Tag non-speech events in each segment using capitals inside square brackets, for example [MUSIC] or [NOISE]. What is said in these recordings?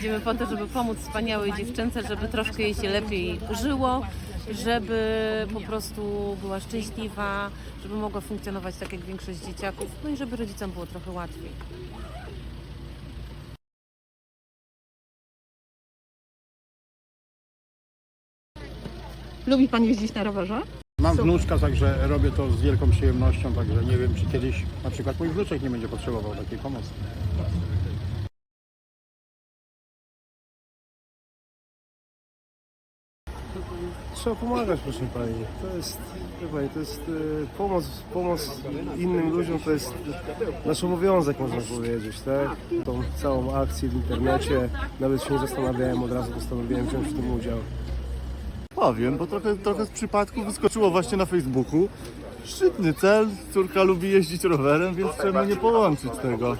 jedziemy po to, żeby pomóc wspaniałej dziewczynce, żeby troszkę jej się lepiej żyło, żeby po prostu była szczęśliwa, żeby mogła funkcjonować tak jak większość dzieciaków, no i żeby rodzicom było trochę łatwiej. Lubi Pan jeździć na rowerze? Mam wnuczka, także robię to z wielką przyjemnością, także nie wiem, czy kiedyś na przykład mój wnuczek nie będzie potrzebował takiej pomocy. Trzeba pomagać, proszę Pani. To jest, pani, to jest e, pomoc, pomoc innym ludziom, to jest nasz obowiązek, można powiedzieć, tak? Tą całą akcję w internecie, nawet się nie zastanawiałem, od razu postanowiłem wziąć w tym udział. Powiem, bo trochę, trochę z przypadku wyskoczyło właśnie na Facebooku. Szczytny cel, córka lubi jeździć rowerem, więc czemu nie połączyć tego?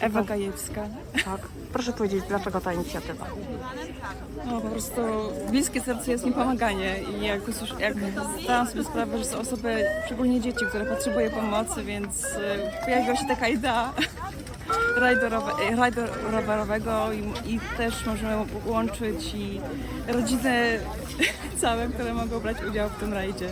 Ewa Gajewska. Tak. Proszę powiedzieć, dlaczego ta inicjatywa? No, po prostu bliskie serce jest mi pomaganie i jak, jak zdałam sobie sprawę, że są osoby, szczególnie dzieci, które potrzebują pomocy, więc y, pojawiła się taka idea [LAUGHS] rajdu, rajdu rowerowego i, i też możemy łączyć i rodziny [LAUGHS] całe, które mogą brać udział w tym rajdzie.